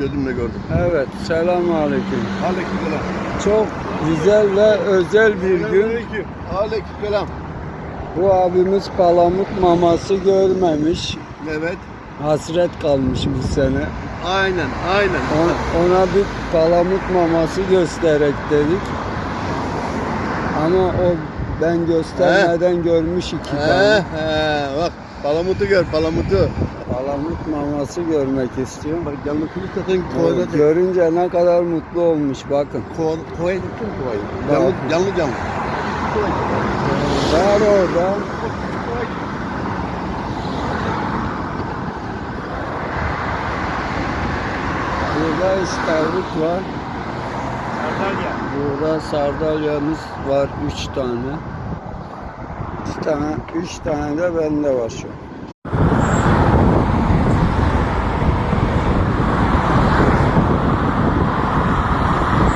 Gözümle gördüm. Evet, selamun aleyküm. Aleykümselam. Çok güzel ve özel bir gün. Aleyküm. Aleykümselam. Bu abimiz palamut maması görmemiş. Evet. Hasret kalmış bu sene. Aynen, aynen. O- Ona bir palamut maması göstererek dedik. Ama o ben göstermeden görmüş iki He, tane. he, bak palamutu gör, palamutu. Palamut maması görmek istiyor. Bak zaten O kovada Görünce ne kadar mutlu olmuş bakın. Kova, kovaya gittin mi kovayı? Canlı, Bak. canlı canlı. Var orada. Burada istavrit var. Sardalya. Burada sardalyamız var üç tane. İki tane, üç tane de bende var şu an.